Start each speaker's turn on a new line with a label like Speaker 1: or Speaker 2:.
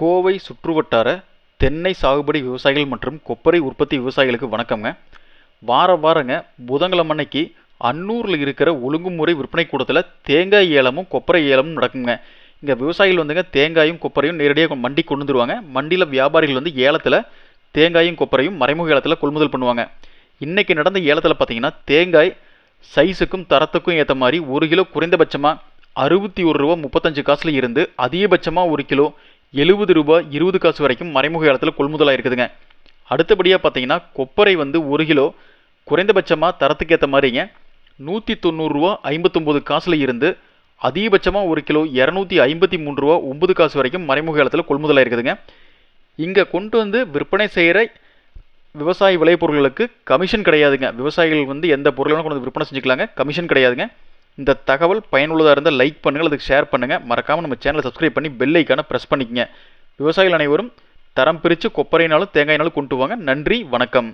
Speaker 1: கோவை சுற்றுவட்டார தென்னை சாகுபடி விவசாயிகள் மற்றும் கொப்பரை உற்பத்தி விவசாயிகளுக்கு வணக்கங்க வார வாரங்க புதன்கிழமை அன்னைக்கு அன்னூரில் இருக்கிற ஒழுங்குமுறை விற்பனை கூடத்தில் தேங்காய் ஏலமும் கொப்பரை ஏலமும் நடக்குங்க. இங்கே விவசாயிகள் வந்துங்க தேங்காயும் கொப்பரையும் நேரடியாக மண்டி கொண்டு வந்துருவாங்க. மண்டியில் வியாபாரிகள் வந்து ஏலத்தில் தேங்காயும் கொப்பரையும் மறைமுக ஏலத்தில் கொள்முதல் பண்ணுவாங்க. இன்றைக்கி நடந்த ஏலத்தில் பார்த்தீங்கன்னா தேங்காய் சைஸுக்கும் தரத்துக்கும் ஏற்ற மாதிரி ஒரு கிலோ குறைந்தபட்சமாக அறுபத்தி ஒரு ரூபா முப்பத்தஞ்சு காசில் இருந்து அதிகபட்சமாக ஒரு கிலோ எழுபது ரூபாய் இருபது காசு வரைக்கும் மறைமுக ஏலத்தில் கொள்முதலாக இருக்குதுங்க. அடுத்தபடியாக பார்த்தீங்கன்னா கொப்பரை வந்து ஒரு கிலோ குறைந்தபட்சமாக தரத்துக்கு ஏற்ற மாதிரிங்க நூற்றி தொண்ணூறுரூவா ஐம்பத்தொம்போது காசுல இருந்து அதிகபட்சமாக ஒரு கிலோ இரநூத்தி ஐம்பத்தி மூணு ரூபா ஒம்பது காசு வரைக்கும் மறைமுக ஏலத்தில் கொள்முதலாக இருக்குதுங்க. இங்கே கொண்டு வந்து விற்பனை செய்கிற விவசாய விளைபொருள்களுக்கு கமிஷன் கிடையாதுங்க. விவசாயிகள் வந்து எந்த பொருளும் கொண்டு வந்து விற்பனை செஞ்சுக்கலாங்க. கமிஷன் கிடையாதுங்க. இந்த தகவல் பயனுள்ளதாக இருந்தால் லைக் பண்ணுங்கள் அதுக்கு ஷேர் பண்ணுங்கள் மறக்காமல் நம்ம சேனலை சப்ஸ்கிரைப் பண்ணி பெல் ஐக்கான ப்ரெஸ் பண்ணிக்கங்க. விவசாயிகள் அனைவரும் தரம் பிரித்து கொப்பரைனாலும் தேங்காயினாலும் கொண்டு வாங்க. நன்றி வணக்கம்.